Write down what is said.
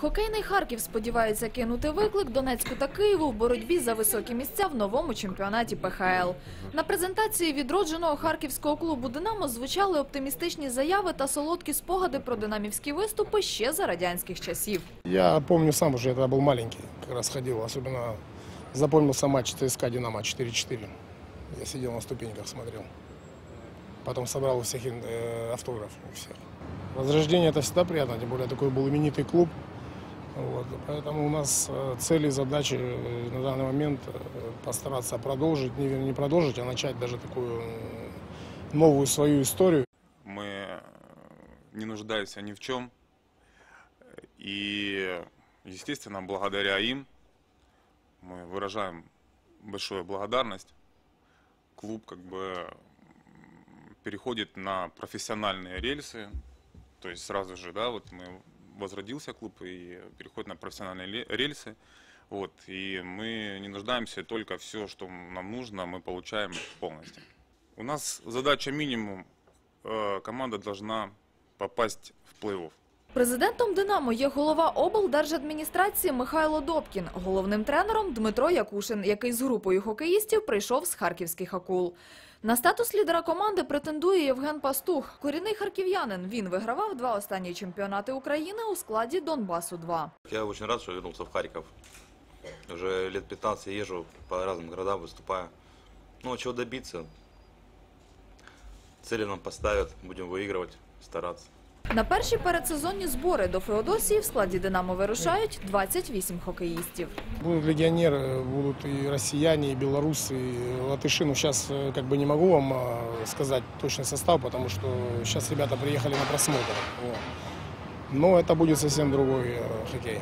Хокейний Харків сподівається кинути виклик Донецьку та Києву в боротьбі за високі місця в новому чемпіонаті ПХЛ. На презентації відродженого харківського клубу Динамо звучали оптимістичні заяви та солодкі спогади про динамівські виступи ще за радянських часів. Я помню сам уже, я тогда был маленький, как раз ходил, особенно запомнился матч ЦСКА «Динамо» 4-4. Я сидел на ступеньках, смотрел. Потом собрал у всех э, автограф у всех. Возрождение это всегда приятно, тем более такой был именитый клуб. Вот, поэтому у нас э, цели и задачи э, на данный момент э, постараться продолжить, не, не продолжить, а начать даже такую новую свою историю. Мы не нуждаемся ни в чем. И, естественно, благодаря им мы выражаем большую благодарность. Клуб как бы переходит на профессиональные рельсы. То есть сразу же, да, вот мы возродился клуб и переходит на профессиональные рельсы. Вот, и мы не нуждаемся только все, что нам нужно, мы получаем полностью. У нас задача минимум. Э, Команда должна попасть в плей-офф. Президентом Динамо є голова облдержадміністрації Михайло Добкін, головним тренером Дмитро Якушин, який з групою хокеїстів прийшов з харківських акул. На статус лідера команди претендує Євген Пастух. Корінний харків'янин. Він вигравав два останні чемпіонати України у складі Донбасу 2 Я очень рад, что вернулся в Харьков. Уже лет 15 я езжу по разным городам, выступаю. Ну, а чего добиться? Цели нам поставят, будем выигрывать, стараться. На перші передсезонні збори до Феодосії в складі Динамо вирушають 28 хокеїстів. Будут легионеры, будут и россияне, и белорусы, и латыши. Ну, сейчас как бы не могу вам а, сказать точный состав, потому что сейчас ребята приехали на просмотр. Вот. Но это будет совсем другой э, хоккей.